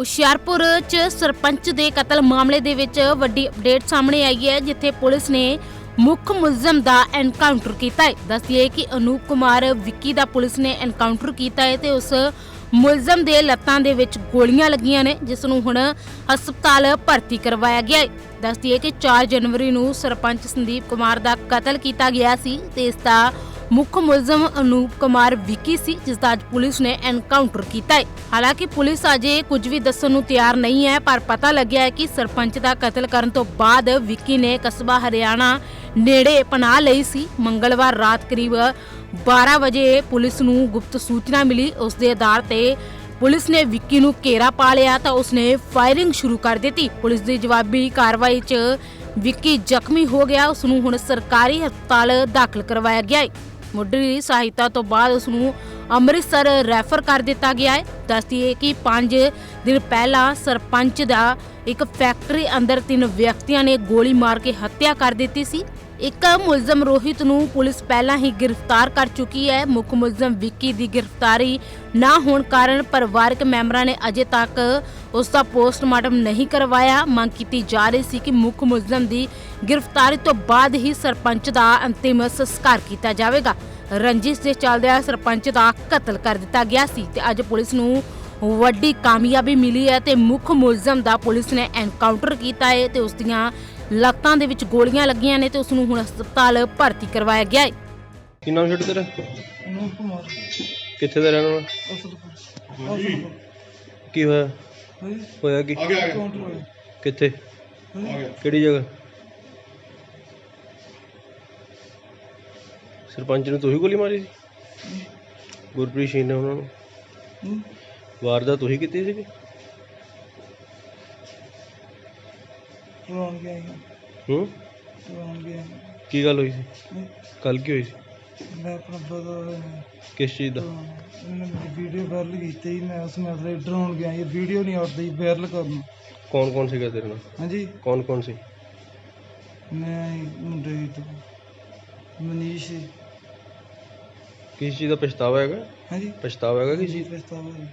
ਹੁਸ਼ਿਆਰਪੁਰ 'ਚ ਸਰਪੰਚ ਦੇ ਕਤਲ ਮਾਮਲੇ ਦੇ ਵਿੱਚ ਵੱਡੀ ਅਪਡੇਟ ਸਾਹਮਣੇ ਆਈ ਹੈ, ਜਿੱਥੇ ਪੁਲਿਸ ਨੇ ਮੁੱਖ ਮੁਲਜ਼ਮ ਦਾ ਐਨਕਾਊਂਟਰ ਕੀਤਾ ਹੈ। ਦੱਸਿਏ ਕਿ ਅਨੂਪ ਕੁਮਾਰ ਵਿੱਕੀ ਦਾ ਪੁਲਿਸ ਨੇ ਐਨਕਾਊਂਟਰ ਕੀਤਾ ਹੈ ਤੇ ਉਸ ਮੁਲਜ਼ਮ ਦੇ ਲੱਤਾਂ ਦੇ ਵਿੱਚ ਗੋਲੀਆਂ ਲੱਗੀਆਂ ਨੇ, ਜਿਸ ਨੂੰ ਹੁਣ ਹਸਪਤਾਲ ਭਰਤੀ ਕਰਵਾਇਆ ਗਿਆ ਹੈ। ਦੱਸਦੀਏ ਕਿ 4 ਜਨਵਰੀ ਨੂੰ ਸਰਪੰਚ ਸੰਦੀਪ ਕੁਮਾਰ ਦਾ ਕਤਲ ਕੀਤਾ ਗਿਆ ਸੀ ਤੇ ਇਸ ਦਾ ਮੁੱਖ ਮੁਲਜ਼ਮ ਅਨੂਪ ਕੁਮਾਰ ਵਿੱਕੀ ਸੀ, ਜਿਸ ਦਾ ਅੱਜ ਪੁਲਿਸ ਨੇ ਐਨਕਾਊਂਟਰ ਕੀਤਾ ਹੈ। ਹਾਲਾਂਕਿ ਪੁਲਿਸ ਅਜੇ ਕੁਝ ਵੀ ਦੱਸਣ ਨੂੰ ਤਿਆਰ ਨਹੀਂ ਹੈ, ਪਰ ਪਤਾ ਲੱਗਿਆ ਹੈ ਕਿ ਸਰਪੰਚ ਦਾ ਕਤਲ ਕਰਨ ਤੋਂ ਬਾਅਦ ਵਿੱਕੀ ਨੇ ਕਸਬਾ ਹਰਿਆਣਾ ਨੇੜੇ ਪਨਾਹ ਲਈ ਸੀ। ਮੰਗਲਵਾਰ ਰਾਤ ਕਰੀਬ 12 ਵਜੇ ਪੁਲਿਸ ਨੂੰ ਗੁਪਤ ਸੂਚਨਾ ਮਿਲੀ। ਉਸ ਦੇ ਆਧਾਰ ਤੇ ਪੁਲਿਸ ਨੇ ਵਿੱਕੀ ਨੂੰ ਘੇਰਾ ਪਾ ਲਿਆ ਤਾਂ ਉਸਨੇ ਫਾਇਰਿੰਗ ਸ਼ੁਰੂ ਕਰ ਦਿੱਤੀ। ਪੁਲਿਸ ਦੀ ਜਵਾਬੀ ਕਾਰਵਾਈ 'ਚ ਵਿੱਕੀ ਜ਼ਖਮੀ ਹੋ ਗਿਆ। ਉਸ ਨੂੰ ਹੁਣ ਸਰਕਾਰੀ ਹਸਪਤਾਲ ਦਾਖਲ ਕਰਵਾਇਆ ਗਿਆ ਹੈ। ਮੁੱਢਲੀ ਸਹਾਇਤਾ ਤੋਂ ਬਾਅਦ ਉਸ ਨੂੰ ਅੰਮ੍ਰਿਤਸਰ ਰੈਫਰ ਕਰ ਦਿੱਤਾ ਗਿਆ ਹੈ। ਦੱਸਦੀਏ ਕਿ 5 ਦਿਨ ਪਹਿਲਾਂ ਸਰਪੰਚ ਦਾ ਇੱਕ ਫੈਕਟਰੀ ਅੰਦਰ ਤਿੰਨ ਵਿਅਕਤੀਆਂ ਨੇ ਗੋਲੀ ਮਾਰ ਕੇ ਹੱਤਿਆ ਕਰ ਦਿੱਤੀ ਸੀ। ਇੱਕ ਮੁਲਜ਼ਮ ਰੋਹਿਤ ਨੂੰ ਪੁਲਿਸ ਪਹਿਲਾਂ ਹੀ ਗ੍ਰਿਫਤਾਰ ਕਰ ਚੁੱਕੀ ਹੈ। ਮੁੱਖ ਮੁਲਜ਼ਮ ਵਿੱਕੀ ਦੀ ਗ੍ਰਿਫਤਾਰੀ ਨਾ ਹੋਣ ਕਾਰਨ ਪਰਿਵਾਰਕ ਮੈਂਬਰਾਂ ਨੇ ਅਜੇ ਤੱਕ ਉਸ ਦਾ ਪੋਸਟਮਾਰਟਮ ਨਹੀਂ ਕਰਵਾਇਆ। ਮੰਗ ਕੀਤੀ ਜਾ ਰਹੀ ਸੀ ਕਿ ਮੁੱਖ ਮੁਲਜ਼ਮ ਦੀ ਗ੍ਰਿਫਤਾਰੀ ਤੋਂ ਬਾਅਦ ਹੀ ਸਰਪੰਚ ਦਾ ਅੰਤਿਮ ਸੰਸਕਾਰ ਕੀਤਾ ਜਾਵੇਗਾ। ਰੰਜਿਸ਼ ਦੇ ਚੱਲਦਿਆਂ ਸਰਪੰਚ ਦਾ ਕਤਲ ਕਰ ਦਿੱਤਾ ਗਿਆ ਸੀ ਤੇ ਅੱਜ ਪੁਲਿਸ ਨੂੰ ਵੱਡੀ ਕਾਮਯਾਬੀ ਮਿਲੀ ਹੈ ਤੇ ਮੁੱਖ ਮੁਲਜ਼ਮ ਦਾ ਪੁਲਿਸ ਨੇ ਐਨਕਾਊਂਟਰ ਕੀਤਾ ਹੈ ਤੇ ਉਸ ਦੀਆਂ ਲੱਤਾਂ ਦੇ ਵਿੱਚ ਗੋਲੀਆਂ ਲੱਗੀਆਂ ਨੇ ਤੇ ਉਸ ਨੂੰ ਹੁਣ ਹਸਪਤਾਲ ਭਰਤੀ ਕਰਵਾਇਆ ਗਿਆ ਹੈ। ਕੀ ਨਾਮ ਛੱਡ ਤੇਰਾ? ਅਨੂਪ ਕੁਮਾਰ। ਕਿੱਥੇ ਦਾ ਰਹਿਣ ਵਾਲਾ? ਅਸਲਪੁਰ ਅਸਲਪੁਰ ਕੀ ਹੋਇਆ? ਹੋਇਆ ਕੀ? ਕਿੱਥੇ? ਕਿਹੜੀ ਜਗ੍ਹਾ? ਸਰਪੰਚ ਨੂੰ ਤੁਸੀਂ ਗੋਲੀ ਮਾਰੀ ਸੀ? ਗੁਰਪ੍ਰੀਤ ਸਿੰਘ ਨੇ ਉਹਨਾਂ ਨੂੰ? ਵਾਰਦਾਤ ਤੁਸੀਂ ਕੀਤੀ ਸੀ ਰੌਣ ਗਿਆ ਸੀ ਹੂੰ? ਰੌਣ ਗਿਆ ਸੀ। ਕੀ ਗੱਲ ਹੋਈ ਸੀ? ਕੱਲ ਕੀ ਹੋਈ ਸੀ? ਮੈਂ ਆਪਣਾ ਬਦਲ ਕਿਸ ਚੀਜ਼ ਦਾ? ਇਹਨੇ ਮੇਰੀ ਵੀਡੀਓ ਵਾਇਰਲ ਕੀਤੀ। ਸੀ, ਮੈਂ ਉਸ ਮੈਸੇਜ ਡਰਾਉਣ ਗਿਆ। ਇਹ ਵੀਡੀਓ ਨਹੀਂ ਆਉਂਦੀ ਵਾਇਰਲ ਕਰਨ। ਕੌਣ ਕੌਣ ਸੀਗਾ ਤੇਰੇ ਨਾਲ? ਹਾਂਜੀ। ਕੌਣ ਕੌਣ ਸੀ? ਮੈਂ ਮੁੰਡੇ ਹੀ ਤੋਂ। ਮਨੀਸ਼ ਸੀ। ਕਿਸ ਚੀਜ਼ ਦਾ ਪਛਤਾਵਾ ਹੈਗਾ? ਹਾਂਜੀ। ਪਛਤਾਵਾ ਹੈਗਾ ਕਿਸ ਚੀਜ਼ ਦਾ? ਪਛਤਾਵਾ ਜੀ